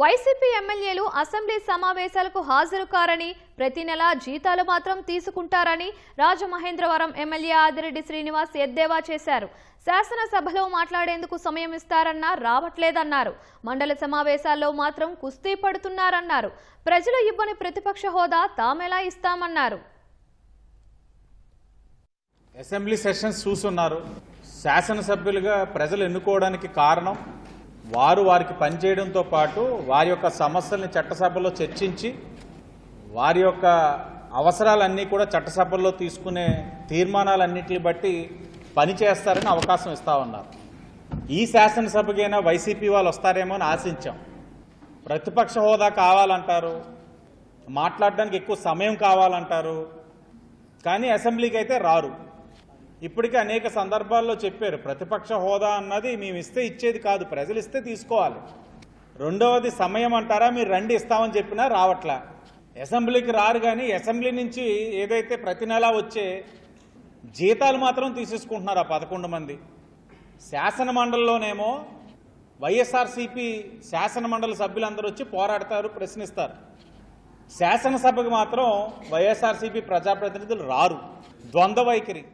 YCP ఎమ్మెల్యేలు assembly సమావేశాలకు హాజరు కారని ప్రతి నెల జీతాలు మాత్రం తీసుకుంటారని రాజమహేంద్రవరం ఎమ్మెల్యే ఆదిరెడ్డి శ్రీనివాస్ ఎద్దేవా చేశారు. శాసనసభలో మాట్లాడేందుకు సమయం ఇస్తారన్నా రావట్లేదన్నారు. మండల సమావేశాల్లో మాత్రం కుస్తీ పడుతున్నారన్నారు. ప్రజలు ఇవ్వని ప్రతిపక్ష హోదా తామెలా ఇస్తామన్నారు. అసెంబ్లీ సెషన్స్ చూస్తున్నారు. శాసనసభ్యులుగా ప్రజలు ఎన్నుకోవడానికి కారణం వారు వారికి పనిచేయడంతో పాటు వారి యొక్క సమస్యల్ని చట్టసభలో చర్చించి వారి యొక్క అవసరాలన్నీ కూడా చట్టసభల్లో తీసుకునే తీర్మానాలన్నింటిని బట్టి పని చేస్తారని అవకాశం ఇస్తా ఉన్నారు. ఈ శాసనసభకైనా వైసీపీ వాళ్ళు వస్తారేమో అని ఆశించాం. ప్రతిపక్ష హోదా కావాలంటారు మాట్లాడడానికి ఎక్కువ సమయం కావాలంటారు కానీ అసెంబ్లీకి అయితే రారు. ఇప్పటికే అనేక సందర్భాల్లో చెప్పారు ప్రతిపక్ష హోదా అన్నది మేము ఇస్తే ఇచ్చేది కాదు ప్రజలు ఇస్తే తీసుకోవాలి. రెండవది సమయం అంటారా? మీరు రండి ఇస్తామని చెప్పినా రావట్లా. అసెంబ్లీకి రారు కానీ అసెంబ్లీ నుంచి ఏదైతే ప్రతి నెలా వచ్చే జీతాలు మాత్రం తీసేసుకుంటున్నారు ఆ పదకొండు మంది. శాసన మండలిలోనేమో వైఎస్ఆర్సీపీ శాసనమండలి సభ్యులందరూ వచ్చి పోరాడతారు ప్రశ్నిస్తారు. శాసనసభకు మాత్రం వైఎస్ఆర్సీపీ ప్రజాప్రతినిధులు రారు ద్వంద్వ వైఖరి.